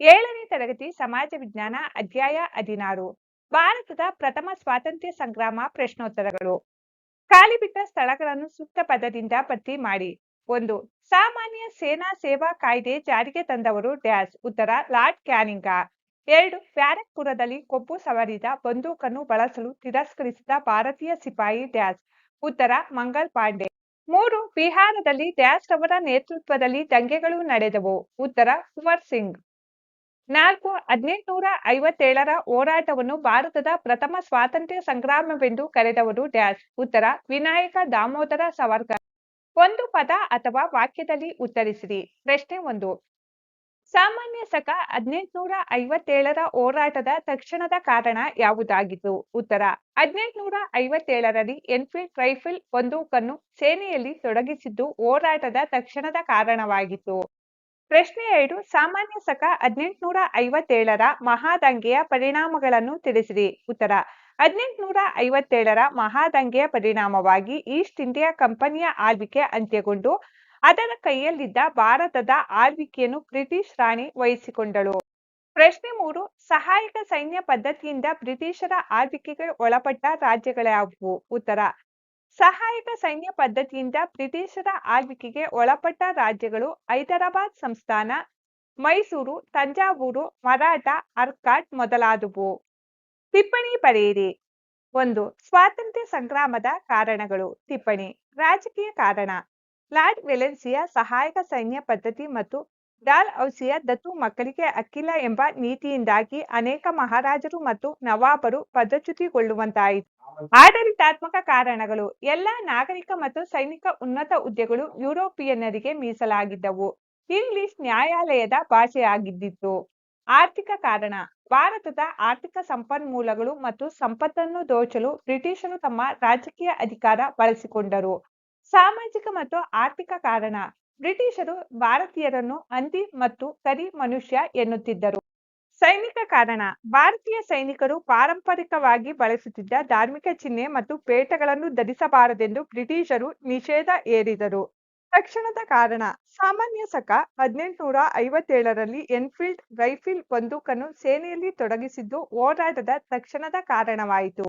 ಏಳನೇ ತರಗತಿ ಸಮಾಜ ವಿಜ್ಞಾನ ಅಧ್ಯಾಯ ಹದಿನಾರು. ಭಾರತದ ಪ್ರಥಮ ಸ್ವಾತಂತ್ರ್ಯ ಸಂಗ್ರಾಮ ಪ್ರಶ್ನೋತ್ತರಗಳು. ಖಾಲಿ ಬಿಟ್ಟ ಸ್ಥಳಗಳನ್ನು ಸೂಕ್ತ ಪದದಿಂದ ಪಟ್ಟಿ ಮಾಡಿ. ಒಂದು, ಸಾಮಾನ್ಯ ಸೇನಾ ಸೇವಾ ಕಾಯ್ದೆ ಜಾರಿಗೆ ತಂದವರು ಡ್ಯಾಶ್ ಉತ್ತರ, ಲಾರ್ಡ್ ಕ್ಯಾನಿಂಗ. ಎರಡು, ಬ್ಯಾರಕ್ಪುರದಲ್ಲಿ ಕೊಬ್ಬು ಸವರಿದ ಬಂದೂಕನ್ನು ಬಳಸಲು ತಿರಸ್ಕರಿಸಿದ ಭಾರತೀಯ ಸಿಪಾಯಿ ಡ್ಯಾಶ್ ಉತ್ತರ, ಮಂಗಲ್ ಪಾಂಡೆ. ಮೂರು, ಬಿಹಾರದಲ್ಲಿ ಡ್ಯಾಶ್ ಅವರ ನೇತೃತ್ವದಲ್ಲಿ ದಂಗೆಗಳು ನಡೆದವು, ಉತ್ತರ, ಕುವರ್ ಸಿಂಗ್. ನಾಲ್ಕು, ಹದಿನೆಂಟುನೂರ ಐವತ್ತೇಳರ ಹೋರಾಟವನ್ನು ಭಾರತದ ಪ್ರಥಮ ಸ್ವಾತಂತ್ರ್ಯ ಸಂಗ್ರಾಮವೆಂದು ಕರೆದವರು ಡ್ಯಾಶ್. ಉತ್ತರ, ವಿನಾಯಕ ದಾಮೋದರ ಸವರ್ಕರ್. ಒಂದು ಪದ ಅಥವಾ ವಾಕ್ಯದಲ್ಲಿ ಉತ್ತರಿಸಿರಿ. ಪ್ರಶ್ನೆ ಒಂದು. ಸಾಮಾನ್ಯ ಸಕ ಹದಿನೆಂಟುನೂರ ಐವತ್ತೇಳರ ಹೋರಾಟದ ತಕ್ಷಣದ ಕಾರಣ ಯಾವುದಾಗಿತ್ತು? ಉತ್ತರ, ಹದಿನೆಂಟುನೂರ ಐವತ್ತೇಳರಲ್ಲಿ ಎನ್ಫೀಲ್ಡ್ ರೈಫಲ್ ಬಂದೂಕನ್ನು ಸೇನೆಯಲ್ಲಿ ತೊಡಗಿಸಿದ್ದು ಹೋರಾಟದ ತಕ್ಷಣದ ಕಾರಣವಾಗಿತ್ತು. ಪ್ರಶ್ನೆ ಎರಡು, ಸಾಮಾನ್ಯ ಸಕ ಹದಿನೆಂಟುನೂರ ಐವತ್ತೇಳರ ಮಹಾದಂಗೆಯ ಪರಿಣಾಮಗಳನ್ನು ತಿಳಿಸಿರಿ. ಉತ್ತರ ಹದಿನೆಂಟುನೂರ ಐವತ್ತೇಳರ ಮಹಾದಂಗೆಯ ಪರಿಣಾಮವಾಗಿ ಈಸ್ಟ್ ಇಂಡಿಯಾ ಕಂಪನಿಯ ಆಳ್ವಿಕೆ ಅಂತ್ಯಗೊಂಡು, ಅದರ ಕೈಯಲ್ಲಿದ್ದ ಭಾರತದ ಆಳ್ವಿಕೆಯನ್ನು ಬ್ರಿಟಿಷ್ ರಾಣಿ ವಹಿಸಿಕೊಂಡಳು. ಪ್ರಶ್ನೆ ಮೂರು, ಸಹಾಯಕ ಸೈನ್ಯ ಪದ್ಧತಿಯಿಂದ ಬ್ರಿಟಿಷರ ಆಳ್ವಿಕೆಗೆ ಒಳಪಟ್ಟ ರಾಜ್ಯಗಳ್ಯಾವುವು ಉತ್ತರ ಸಹಾಯಕ ಸೈನ್ಯ ಪದ್ಧತಿಯಿಂದ ಬ್ರಿಟಿಷರ ಆಳ್ವಿಕೆಗೆ ಒಳಪಟ್ಟ ರಾಜ್ಯಗಳು ಹೈದರಾಬಾದ್ ಸಂಸ್ಥಾನ, ಮೈಸೂರು, ತಂಜಾವೂರು, ಮರಾಠ, ಅರ್ಕಾಟ್ ಮೊದಲಾದವು. ಟಿಪ್ಪಣಿ ಪಡೆಯಿರಿ. ಒಂದು, ಸ್ವಾತಂತ್ರ್ಯ ಸಂಗ್ರಾಮದ ಕಾರಣಗಳು. ಟಿಪ್ಪಣಿ, ರಾಜಕೀಯ ಕಾರಣ. ಲಾರ್ಡ್ ವೆಲೆನ್ಸಿಯ ಸಹಾಯಕ ಸೈನ್ಯ ಪದ್ಧತಿ ಮತ್ತು ಡಾಲ್ ಔಸಿಯ ದತ್ತು ಮಕ್ಕಳಿಗೆ ಅಕ್ಕಿಲ್ಲ ಎಂಬ ನೀತಿಯಿಂದಾಗಿ ಅನೇಕ ಮಹಾರಾಜರು ಮತ್ತು ನವಾಬರು ಪದಚ್ಯುತಿಗೊಳ್ಳುವಂತಾಯಿತು. ಆಡಳಿತಾತ್ಮಕ ಕಾರಣಗಳು, ಎಲ್ಲ ನಾಗರಿಕ ಮತ್ತು ಸೈನಿಕ ಉನ್ನತ ಹುದ್ದೆಗಳು ಯುರೋಪಿಯನ್ನರಿಗೆ ಮೀಸಲಾಗಿದ್ದವು. ಇಂಗ್ಲಿಷ್ ನ್ಯಾಯಾಲಯದ ಭಾಷೆಯಾಗಿದ್ದಿತ್ತು. ಆರ್ಥಿಕ ಕಾರಣ, ಭಾರತದ ಆರ್ಥಿಕ ಸಂಪನ್ಮೂಲಗಳು ಮತ್ತು ಸಂಪತ್ತನ್ನು ದೋಚಲು ಬ್ರಿಟಿಷರು ತಮ್ಮ ರಾಜಕೀಯ ಅಧಿಕಾರ ಬಳಸಿಕೊಂಡರು. ಸಾಮಾಜಿಕ ಮತ್ತು ಆರ್ಥಿಕ ಕಾರಣ ಬ್ರಿಟಿಷರು ಭಾರತೀಯರನ್ನು ಹಂದಿ ಮತ್ತು ಕರಿ ಮನುಷ್ಯ ಎನ್ನುತ್ತಿದ್ದರು. ಸೈನಿಕ ಕಾರಣ. ಭಾರತೀಯ ಸೈನಿಕರು ಪಾರಂಪರಿಕವಾಗಿ ಬಳಸುತ್ತಿದ್ದ ಧಾರ್ಮಿಕ ಚಿಹ್ನೆ ಮತ್ತು ಪೇಟಗಳನ್ನು ಧರಿಸಬಾರದೆಂದು ಬ್ರಿಟಿಷರು ನಿಷೇಧ ಹೇರಿದರು. ತಕ್ಷಣದ ಕಾರಣ. ಸಾಮಾನ್ಯ ಸಕ ಹದಿನೆಂಟುನೂರ ಐವತ್ತೇಳರಲ್ಲಿ ಎನ್ಫೀಲ್ಡ್ ರೈಫಿಲ್ ಬಂದೂಕನ್ನು ಸೇನೆಯಲ್ಲಿ ತೊಡಗಿಸಿದ್ದು ಹೋರಾಟದ ತಕ್ಷಣದ ಕಾರಣವಾಯಿತು.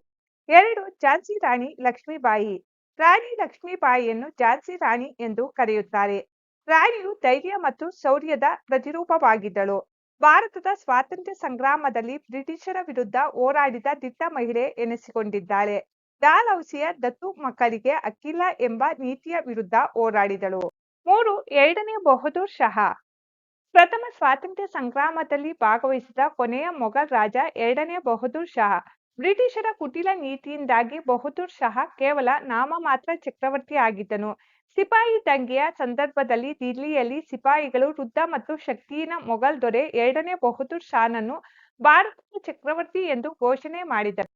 ಎರಡು, ಝಾನ್ಸಿ ರಾಣಿ ಲಕ್ಷ್ಮೀಬಾಯಿ. ರಾಣಿ ಲಕ್ಷ್ಮೀಬಾಯಿಯನ್ನು ಝಾನ್ಸಿ ರಾಣಿ ಎಂದು ಕರೆಯುತ್ತಾರೆ. ರಾಣಿಯು ಧೈರ್ಯ ಮತ್ತು ಶೌರ್ಯದ ಪ್ರತಿರೂಪವಾಗಿದ್ದಳು. ಭಾರತದ ಸ್ವಾತಂತ್ರ್ಯ ಸಂಗ್ರಾಮದಲ್ಲಿ ಬ್ರಿಟಿಷರ ವಿರುದ್ಧ ಹೋರಾಡಿದ ದಿಟ್ಟ ಮಹಿಳೆ ಎನಿಸಿಕೊಂಡಿದ್ದಾಳೆ. ಡಾಲ್ಹೌಸಿಯ ದತ್ತು ಮಕ್ಕಳಿಗೆ ಅಕ್ಕಿಲ್ಲ ಎಂಬ ನೀತಿಯ ವಿರುದ್ಧ ಹೋರಾಡಿದಳು. ಮೂರು, ಎರಡನೇ ಬಹದ್ದೂರ್ ಶಹಾ. ಪ್ರಥಮ ಸ್ವಾತಂತ್ರ್ಯ ಸಂಗ್ರಾಮದಲ್ಲಿ ಭಾಗವಹಿಸಿದ ಕೊನೆಯ ಮೊಘಲ್ ರಾಜ ಎರಡನೇ ಬಹದ್ದೂರ್ ಶಹಾ. ಬ್ರಿಟಿಷರ ಕುಟಿಲ ನೀತಿಯಿಂದಾಗಿ ಬಹದ್ದೂರ್ ಶಹ ಕೇವಲ ನಾಮಮಾತ್ರ ಚಕ್ರವರ್ತಿ ಆಗಿದ್ದನು. ಸಿಪಾಯಿ ದಂಗೆಯ ಸಂದರ್ಭದಲ್ಲಿ ದಿಲ್ಲಿಯಲ್ಲಿ ಸಿಪಾಯಿಗಳು ವೃದ್ಧ ಮತ್ತು ಶಕ್ತಿಹೀನ ಮೊಘಲ್ ದೊರೆ ಎರಡನೇ ಬಹದ್ದೂರ್ ಶಾನನ್ನು ಭಾರತದ ಚಕ್ರವರ್ತಿ ಎಂದು ಘೋಷಣೆ ಮಾಡಿದರು.